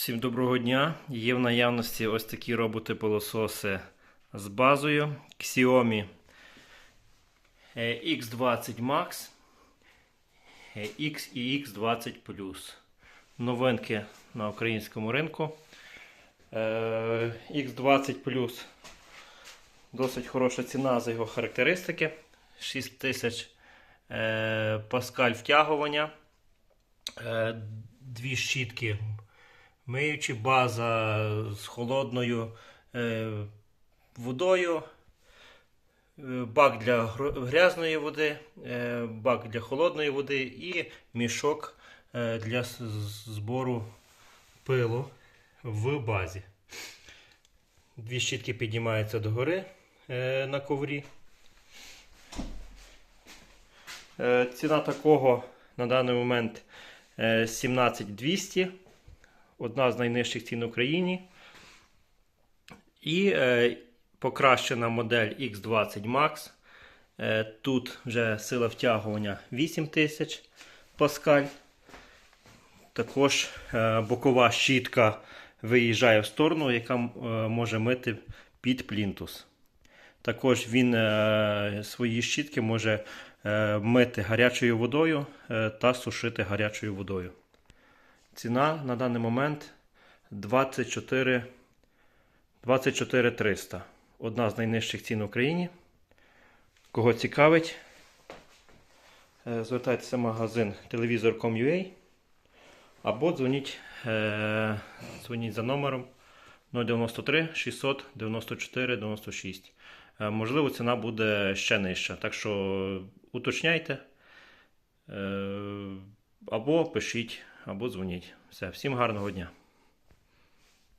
Всім доброго дня. Є в наявності ось такі роботи-пилососи з базою Xiaomi е, X20 Max е, X і X20 Plus. Новинки на українському ринку. Е, X20 Plus досить хороша ціна за його характеристики. 6000 е, паскаль втягування. Е, Дві щітки миючи база з холодною е, водою, е, бак для грязної води, е, бак для холодної води і мішок для збору пилу в базі. Дві щітки піднімаються догори на коврі. Ціна такого на даний момент е, 17200 одна з найнижчих цін в Україні. І е, покращена модель X20 Max. Е, тут вже сила втягування 8000 паскаль. Також е, бокова щітка виїжджає в сторону, яка е, може мити під плінтус. Також він е, свої щітки може е, мити гарячою водою е, та сушити гарячою водою. Ціна на даний момент 24 24 300. Одна з найнижчих цін в Україні. Кого цікавить, е, звертайтеся в магазин телевізор.com.ua або дзвоніть, е, дзвоніть за номером 093 600 94 96. Е, Можливо, ціна буде ще нижча. Так що уточняйте. Е, або пишіть, або дзвоніть. Все, всім гарного дня.